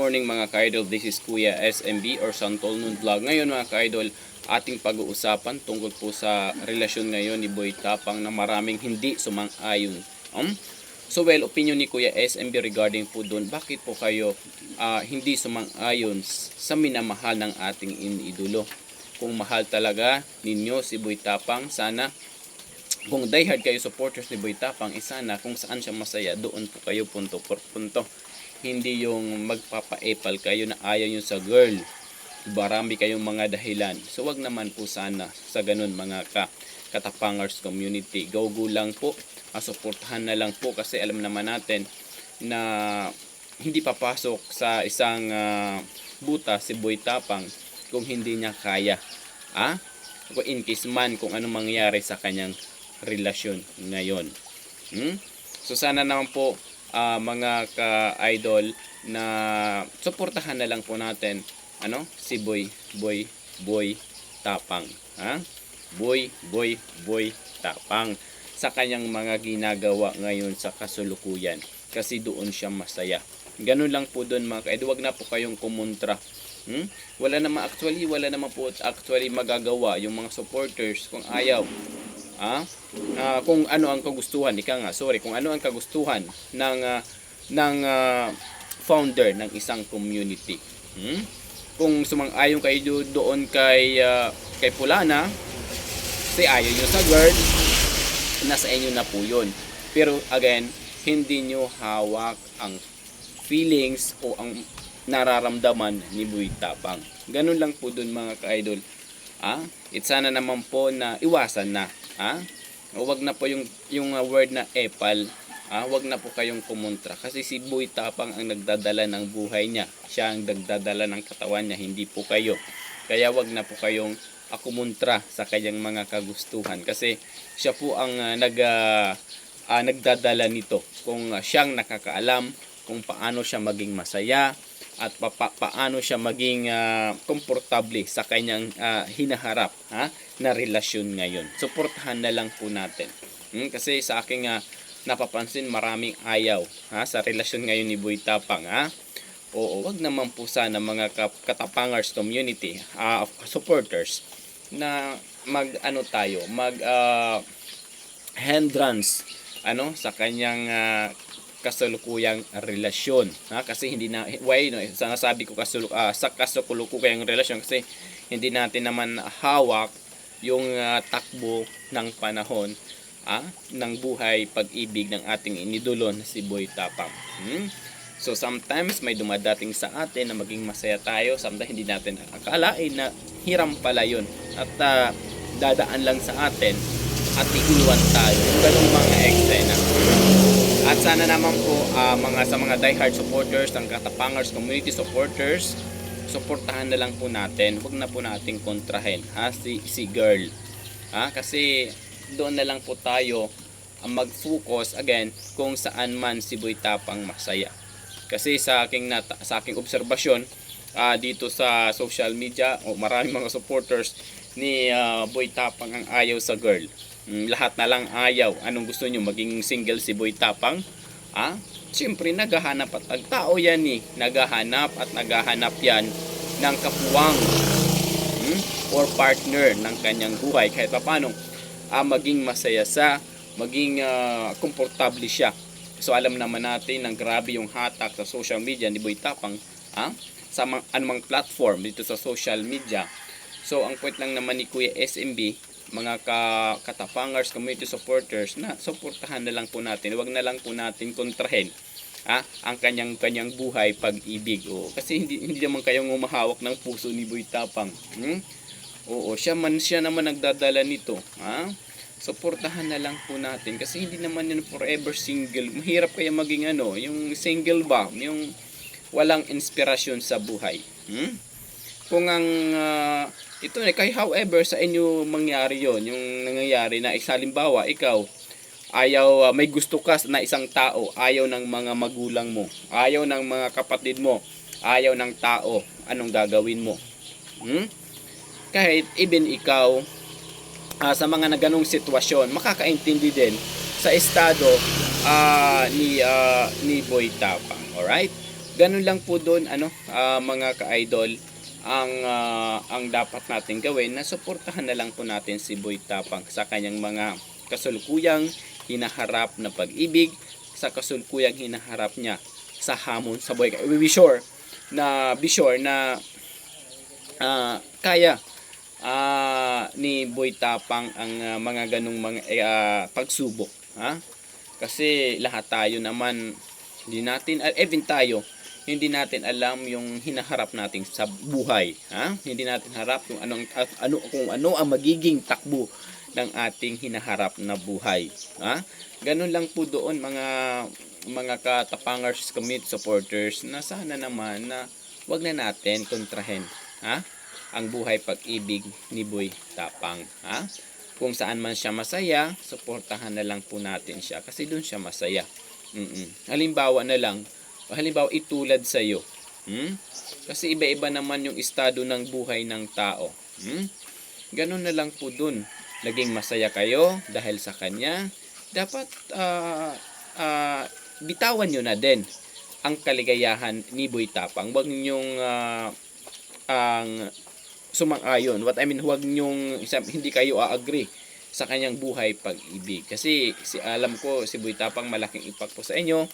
morning mga ka-idol, this is Kuya SMB or Santol Noon Vlog. Ngayon mga ka-idol, ating pag-uusapan tungkol po sa relasyon ngayon ni Boy Tapang na maraming hindi sumang-ayon. Um, so well, opinion ni Kuya SMB regarding po doon, bakit po kayo ah, hindi sumang-ayon sa minamahal ng ating iniidolo? Kung mahal talaga ninyo si Boy Tapang, sana kung diehard kayo supporters ni Boy Tapang, eh sana kung saan siya masaya, doon po kayo punto por punto. Hindi yung magpapa-epal kayo na ayaw nyo sa girl. Barami kayong mga dahilan. So wag naman po sana sa ganun mga ka katapangers community. Go-go lang po. Ah, suportahan na lang po kasi alam naman natin na hindi papasok sa isang ah, buta si Boy Tapang kung hindi niya kaya. Ah? In case man kung ano mangyari sa kanyang relasyon ngayon. Hmm? So sana naman po ah, mga ka-idol na suportahan na lang po natin ano si Boy Boy Boy Tapang ha Boy Boy Boy Tapang sa kanyang mga ginagawa ngayon sa kasulukuyan kasi doon siya masaya ganun lang po doon mga ka-idol wag na po kayong kumontra Hmm? Wala naman actually, wala naman po actually magagawa yung mga supporters kung ayaw. Ah? Ah, kung ano ang kagustuhan, ika nga, sorry, kung ano ang kagustuhan ng ah, ng ah, founder ng isang community. Hmm? Kung sumang-ayon kayo do- doon kay ah, kay Pulana, say ayaw nyo sa girl, nasa inyo na po yun. Pero again, hindi nyo hawak ang feelings o ang nararamdaman ni Boy Tapang. Ganun lang po dun mga ka-idol. Ah, it sana naman po na iwasan na. Ah, wag na po yung yung uh, word na epal. Ah, wag na po kayong kumontra kasi si Boy Tapang ang nagdadala ng buhay niya. Siya ang nagdadala ng katawan niya, hindi po kayo. Kaya wag na po kayong akumontra sa kanyang mga kagustuhan kasi siya po ang ah, nag ah, ah, nagdadala nito. Kung ah, siyang nakakaalam kung paano siya maging masaya at pa- pa- paano siya maging komportable sa kanyang ah, hinaharap ha, na relasyon ngayon. Suportahan na lang po natin. Hmm, kasi sa aking ah, napapansin maraming ayaw ha, sa relasyon ngayon ni Boy Tapang. Ha? Oo, wag naman po sana mga katapangers community, ah, supporters na mag ano tayo, mag ah, hindrance ano sa kanyang ah, kasalukuyang relasyon ha kasi hindi na why no sana sabi ko kasuluk ah, sa kasalukuyang relasyon kasi hindi natin naman hawak yung ah, takbo ng panahon ah, ng buhay pag-ibig ng ating inidolo na si Boy Tapang hmm? So sometimes may dumadating sa atin na maging masaya tayo, sometimes hindi natin akalain na hiram pala yun at ah, dadaan lang sa atin at iiwan tayo. Yung ganung mga eksena. At sana naman po ah, mga sa mga diehard supporters ng Katapangers community supporters, suportahan na lang po natin. Huwag na po nating kontrahin ha si si girl. Ha kasi doon na lang po tayo ang mag-focus again kung saan man si Boy Tapang masaya. Kasi sa aking nata, sa aking obserbasyon ah, dito sa social media o maraming mga supporters ni ah, Boy Tapang ang ayaw sa girl. Mm, lahat na lang ayaw. Anong gusto nyo? Maging single si Boy Tapang? Ah? Siyempre, naghahanap at ang tao yan eh. Naghahanap at naghahanap yan ng kapuwang hmm? or partner ng kanyang buhay. Kahit pa paano, ah, maging masaya sa, maging ah, komportable siya. So alam naman natin na grabe yung hatak sa social media ni Boy Tapang ah, sa anumang platform dito sa social media. So ang point lang naman ni Kuya SMB, mga ka, katapangers, community supporters na suportahan na lang po natin. Huwag na lang po natin kontrahin ah, ang kanyang kanyang buhay pag-ibig. O, kasi hindi hindi naman kayong umahawak ng puso ni Boy Tapang. Hmm? Oo, siya man siya naman nagdadala nito, ha? Suportahan na lang po natin kasi hindi naman yun forever single. Mahirap kaya maging ano, yung single ba, yung walang inspirasyon sa buhay. Hmm? Kung ang ah, ito na kay however sa inyo mangyari yon yung nangyayari na isalimbawa ikaw ayaw ah, may gusto ka na isang tao ayaw ng mga magulang mo ayaw ng mga kapatid mo ayaw ng tao anong gagawin mo? Hmm? kahit even ikaw ah, sa mga naganong sitwasyon makakaintindi din sa estado ah, ni ah, ni Boy Tapang alright? Ganun lang po doon ano ah, mga ka-idol ang ah, ang dapat natin gawin na suportahan na lang po natin si Boy Tapang sa kanyang mga kasulukuyang hinaharap na pag-ibig sa kasulukuyang hinaharap niya sa hamon sa buhay. We be sure na be sure na ah, kaya ah, ni Boy Tapang ang ah, mga ganong mga ah, pagsubok, ha? Kasi lahat tayo naman hindi natin ah, even tayo hindi natin alam yung hinaharap natin sa buhay, ha? Hindi natin harap yung anong ano kung ano ang magiging takbo ng ating hinaharap na buhay, ha? Ganun lang po doon mga mga katapangers commit supporters na sana naman na wag na natin kontrahen, ha? ang buhay pag-ibig ni Boy Tapang. Ha? Kung saan man siya masaya, suportahan na lang po natin siya kasi doon siya masaya. Mm-mm. Halimbawa na lang, halimbawa itulad sa iyo. Hmm? Kasi iba-iba naman yung estado ng buhay ng tao. Hmm? Ganun na lang po doon. Naging masaya kayo dahil sa kanya. Dapat ah, ah, bitawan nyo na din ang kaligayahan ni Boy Tapang. Huwag ninyong ah, ang sumang-ayon. What I mean, huwag niyong isa- hindi kayo a-agree sa kanyang buhay pag-ibig. Kasi si alam ko si Boy Tapang malaking impact po sa inyo.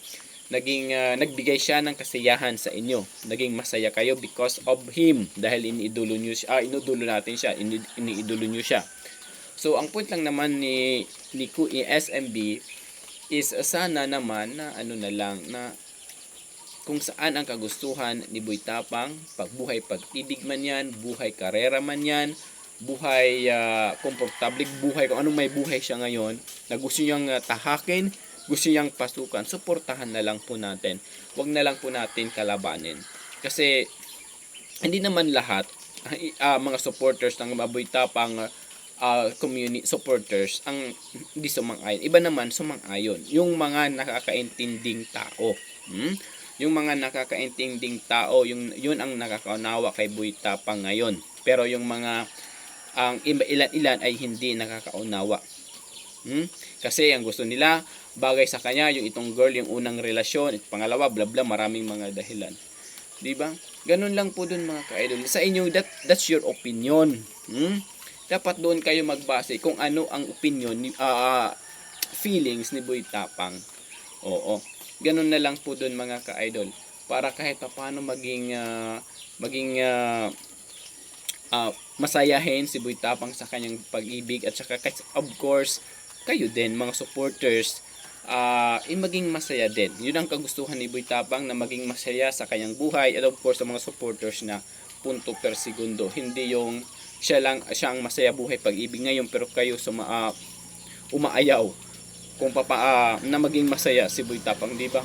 Naging ah, nagbigay siya ng kasiyahan sa inyo. Naging masaya kayo because of him dahil iniidolo niyo siya, ah, inudulo natin siya, ini, iniidolo niyo siya. So ang point lang naman ni ni Ku- ni SMB is ah, sana naman na ano na lang na kung saan ang kagustuhan ni Boy Tapang, pagbuhay pag-ibig man yan, buhay karera man yan, buhay uh, komportable, buhay kung anong may buhay siya ngayon, na gusto niyang ah, tahakin, gusto niyang pasukan, suportahan na lang po natin. Huwag na lang po natin kalabanin. Kasi hindi naman lahat ah, mga supporters ng Boy Tapang ah, community supporters ang hindi sumang-ayon. Iba naman sumang-ayon. Yung mga nakakaintinding tao. Hmm? yung mga nakakaintinding tao, yung yun ang nakakaunawa kay Boy Tapang ngayon. Pero yung mga ang iba ilan-ilan ay hindi nakakaunawa. Hmm? Kasi ang gusto nila bagay sa kanya yung itong girl yung unang relasyon, at pangalawa bla bla maraming mga dahilan. 'Di ba? Ganun lang po dun mga ka-idol. Sa inyo that that's your opinion. Hmm? Dapat doon kayo magbase kung ano ang opinion ni ah, feelings ni Boy Tapang. Oo ganun na lang po doon mga ka-idol para kahit pa paano maging ah, maging ah, ah, masayahin si Boy Tapang sa kanyang pag-ibig at saka of course kayo din mga supporters ah eh, maging masaya din yun ang kagustuhan ni Boy Tapang na maging masaya sa kanyang buhay at of course sa mga supporters na punto per segundo hindi yung siya lang siya ang masaya buhay pag-ibig ngayon pero kayo suma, ah, umaayaw kung papa ah, na maging masaya si Boy Tapang, di ba?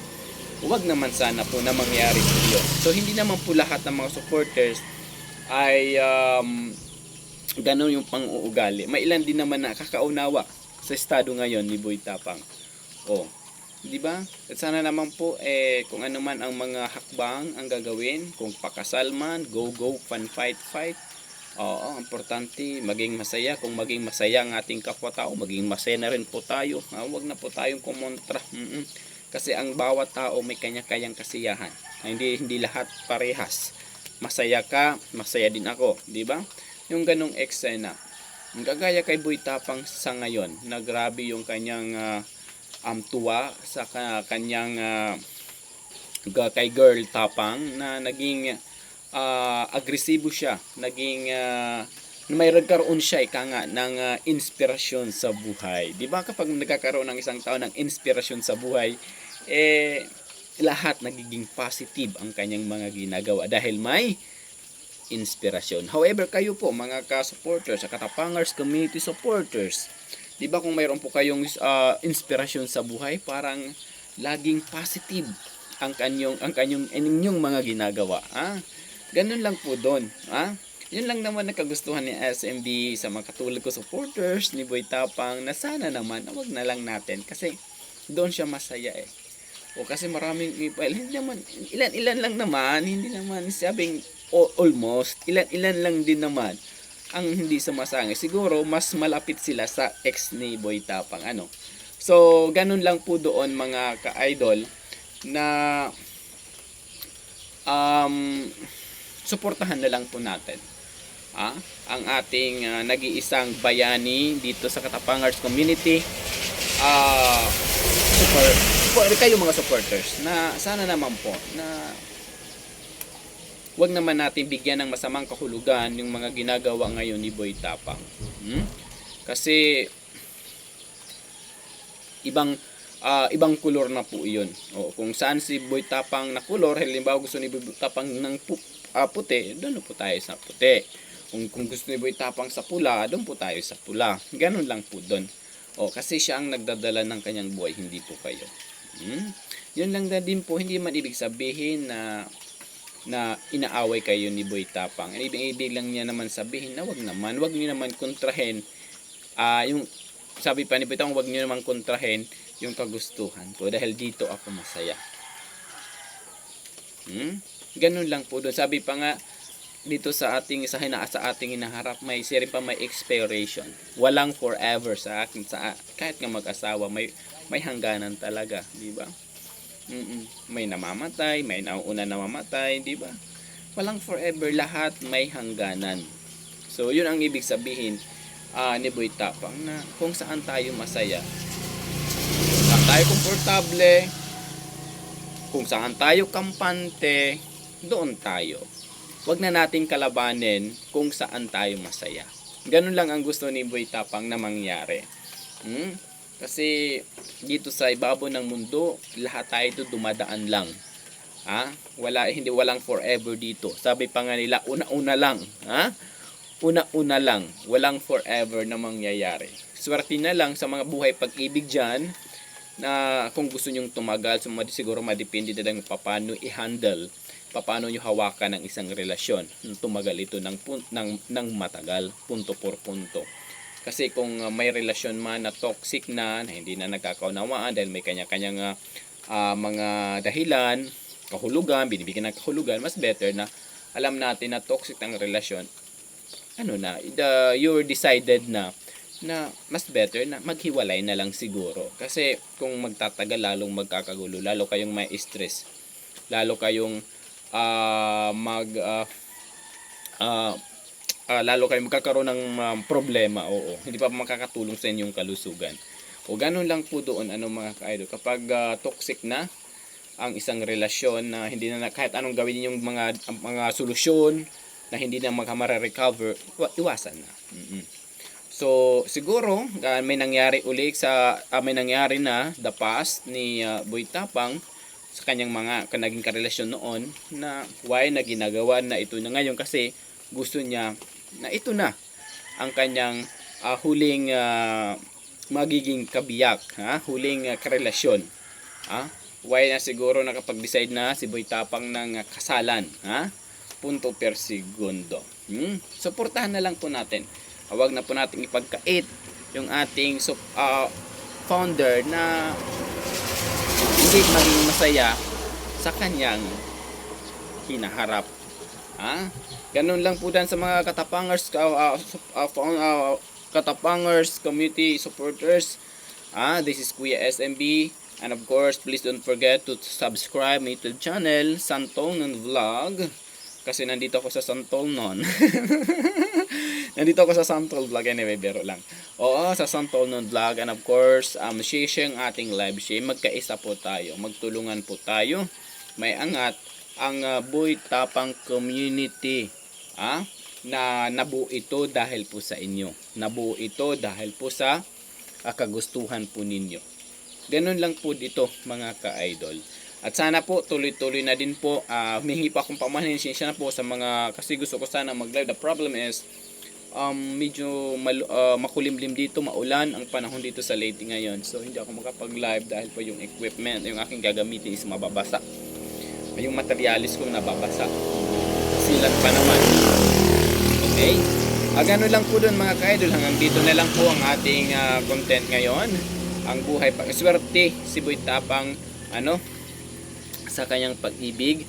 Huwag naman sana po na mangyari po yun. So, hindi naman po lahat ng mga supporters ay um, ganun yung pang-uugali. May ilan din naman na kakaunawa sa estado ngayon ni Boy Tapang. Oh, di ba? At sana naman po eh kung ano man ang mga hakbang ang gagawin, kung pakasal man, go go, fun fight fight. Oo, importante maging masaya. Kung maging masaya ang ating kapwa-tao, maging masaya na rin po tayo. Ah, huwag na po tayong kumontra. Mm-mm. Kasi ang bawat tao may kanya-kanyang kasiyahan. Ah, Hindi hindi lahat parehas. Masaya ka, masaya din ako, di ba? Yung ganong eksena. Ang Kagaya kay Boy Tapang sa ngayon, na grabe yung kanyang ah, um, tuwa sa ka- kanyang ga- kay girl Tapang na naging ah, agresibo siya, naging ah, may nagkaroon siya ika nga ng ah, inspirasyon sa buhay. 'Di ba kapag nagkakaroon ng isang tao ng inspirasyon sa buhay, eh lahat nagiging positive ang kanyang mga ginagawa dahil may inspirasyon. However, kayo po mga ka-supporters, sa Katapangers community supporters, 'di kung mayroon po kayong ah, inspirasyon sa buhay, parang laging positive ang kanyong ang kanyong inyong mga ginagawa, ah. Ganun lang po doon, ah. Yun lang naman ang kagustuhan ni SMB sa mga katulad ko supporters ni Boy Tapang na sana naman na wag na lang natin kasi doon siya masaya eh. O kasi maraming iba, hindi naman, ilan-ilan lang naman, hindi naman sabing almost, ilan-ilan lang din naman ang hindi sumasangay. Siguro, mas malapit sila sa ex ni Boy Tapang, ano. So, ganun lang po doon mga ka-idol na um, suportahan na lang po natin ah, ang ating ah, nag-iisang bayani dito sa Katapangars community. Ah, super, kayo mga supporters na sana naman po na wag naman natin bigyan ng masamang kahulugan yung mga ginagawa ngayon ni Boy Tapang. Hmm? Kasi ibang ah, ibang kulor na po 'yun. O kung saan si Boy Tapang na kulor, halimbawa gusto ni Boy Tapang ng pu- ah, puti, doon po tayo sa puti. Kung, kung gusto ni Boy Tapang sa pula, doon po tayo sa pula. Ganun lang po doon. O kasi siya ang nagdadala ng kanyang buhay, hindi po kayo. Hmm? Yun lang na din po, hindi man ibig sabihin na na inaaway kayo ni Boy Tapang. Ibig, ibig lang niya naman sabihin na wag naman, wag niyo naman kontrahin ah yung sabi pa ni Boy Tapang, wag niyo naman kontrahin yung kagustuhan ko dahil dito ako masaya. Hmm? Ganun lang po doon. Sabi pa nga dito sa ating sa hina sa ating hinaharap may siri pa may expiration. Walang forever sa akin sa kahit nga mag-asawa may may hangganan talaga, di ba? Mm-mm. May namamatay, may nauuna namamatay, di ba? Walang forever, lahat may hangganan. So, yun ang ibig sabihin ah, ni Boy Tapang na kung saan tayo masaya, saan tayo komportable, kung saan tayo kampante, doon tayo. Huwag na nating kalabanin kung saan tayo masaya. Ganun lang ang gusto ni Boy Tapang na mangyari. Hmm? Kasi dito sa ibabaw ng mundo, lahat tayo ito dumadaan lang. Ha? Wala hindi walang forever dito. Sabi pa nga nila, una-una lang, ha? Una-una lang, walang forever na mangyayari. Swerte na lang sa mga buhay pag-ibig diyan na kung gusto nyong tumagal, so siguro madepende na lang paano i-handle, paano nyo hawakan ng isang relasyon. Tumagal ito ng, ng, ng matagal, punto por punto. Kasi kung uh, may relasyon man na toxic na, na hindi na nagkakaunawaan dahil may kanya-kanyang uh, uh, mga dahilan, kahulugan, binibigyan ng kahulugan, mas better na alam natin na toxic ang relasyon. Ano na, the, you're decided na na mas better na maghiwalay na lang siguro. Kasi kung magtatagal, lalong magkakagulo, lalo kayong may stress, lalo kayong ah, mag ah, ah, ah, lalo kayong magkakaroon ng um, problema, oo. Hindi pa makakatulong sa inyong kalusugan. O ganun lang po doon, ano mga ka-idol. Kapag ah, toxic na ang isang relasyon na hindi na kahit anong gawin yung mga mga solusyon na hindi na magkamara-recover, iwa- iwasan na. Mm-mm. So, siguro, ah, may nangyari uli sa, ah, may nangyari na the past ni ah, Boy Tapang sa kanyang mga kanaging karelasyon noon na why na ginagawa na ito na ngayon kasi gusto niya na ito na ang kanyang ah, huling ah, magiging kabiyak, ha? huling ah, karelasyon. Ha? Why na siguro nakapag-decide na si Boy Tapang ng kasalan, ha? Punto per segundo. Hmm? Suportahan na lang po natin. Huwag na po nating ipagkait yung ating sup- ah, founder na hindi maging masaya sa kanyang hinaharap. Ha? Ganun lang po dan sa mga katapangers, uh, uh, uh, katapangers, community supporters. Ah, this is Kuya SMB. And of course, please don't forget to subscribe my YouTube channel, Santonon Vlog. Kasi nandito ako sa Santonon. nandito ako sa Santol Vlog anyway, bero lang. Oo, sa Santonon Vlog. And of course, um, share ating live stream. Magkaisa po tayo. Magtulungan po tayo. May angat ang uh, Boy Tapang Community. Ah, na nabuo ito dahil po sa inyo. Nabuo ito dahil po sa ah, kagustuhan po ninyo. Ganun lang po dito mga ka-idol. At sana po tuloy-tuloy na din po. Uh, humingi pa akong pamahinsya na po sa mga kasi gusto ko sana mag-live. The problem is um, medyo mal- ah, makulimlim dito, maulan ang panahon dito sa Leyte ngayon. So hindi ako makapag-live dahil po yung equipment, yung aking gagamitin is mababasa. Yung materialis kong nababasa. Silat pa naman. Okay? Ah, ganun lang po doon mga ka-idol. Hanggang dito na lang po ang ating ah, content ngayon. Ang buhay pag swerte si Boy Tapang ano sa kanyang pag-ibig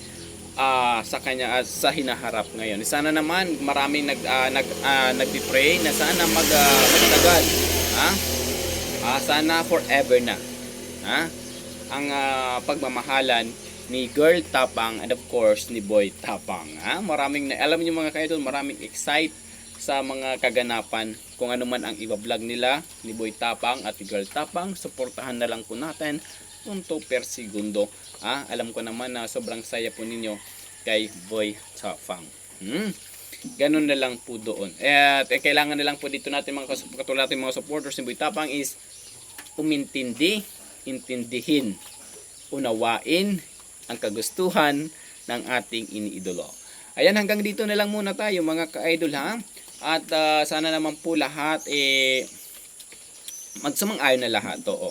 ah, sa kanya ah, sa hinaharap ngayon. Sana naman maraming nag ah, nag ah, nagpi-pray na sana mag ah, magtagal. Ha? Ah, sana forever na. Ha? Ang ah, pagmamahalan ni Girl Tapang and of course ni Boy Tapang. Ha? Maraming na alam niyo mga kaidol, maraming excite sa mga kaganapan kung ano man ang iba-vlog nila ni Boy Tapang at ni Girl Tapang. Suportahan na lang po natin punto per segundo. Ah, alam ko naman na sobrang saya po ninyo kay Boy Tapang. Hmm. Ganun na lang po doon. At eh, kailangan na lang po dito natin mga katulad natin mga supporters ni Boy Tapang is umintindi, intindihin, unawain ang kagustuhan ng ating iniidolo. Ayan, hanggang dito na lang muna tayo mga ka-idol ha. At ah, sana naman po lahat eh magsumang-ayon na lahat, oo.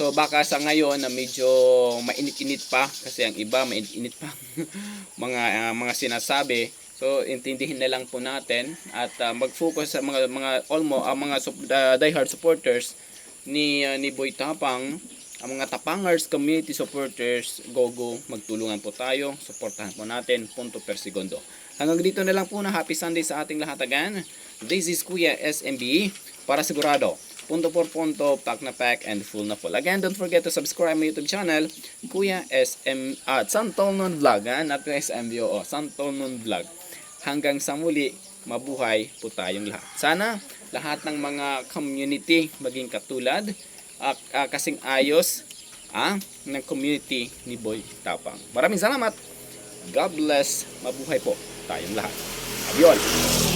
So baka sa ngayon na medyo mainit-init pa kasi ang iba mainit-init pa mga ah, mga sinasabi. So intindihin na lang po natin at ah, mag-focus sa mga mga almo ang mga ah, diehard supporters ni ah, ni Boy Tapang ang mga Tapangers community supporters gogo magtulungan po tayo. Suportahan po natin punto per segundo hanggang dito na lang po na happy Sunday sa ating lahat again. This is Kuya SMB para sigurado punto por punto pack na pack and full na full. Again don't forget to subscribe my YouTube channel Kuya SM at Santol Non Vlog ha? not Kuya SMB o Santol Non Vlog. Hanggang sa muli mabuhay po tayong lahat. Sana lahat ng mga community maging katulad ah, ah, kasing ayos ah, ng community ni Boy Tapang. Maraming salamat. God bless. Mabuhay po tayong lahat. Abiyon.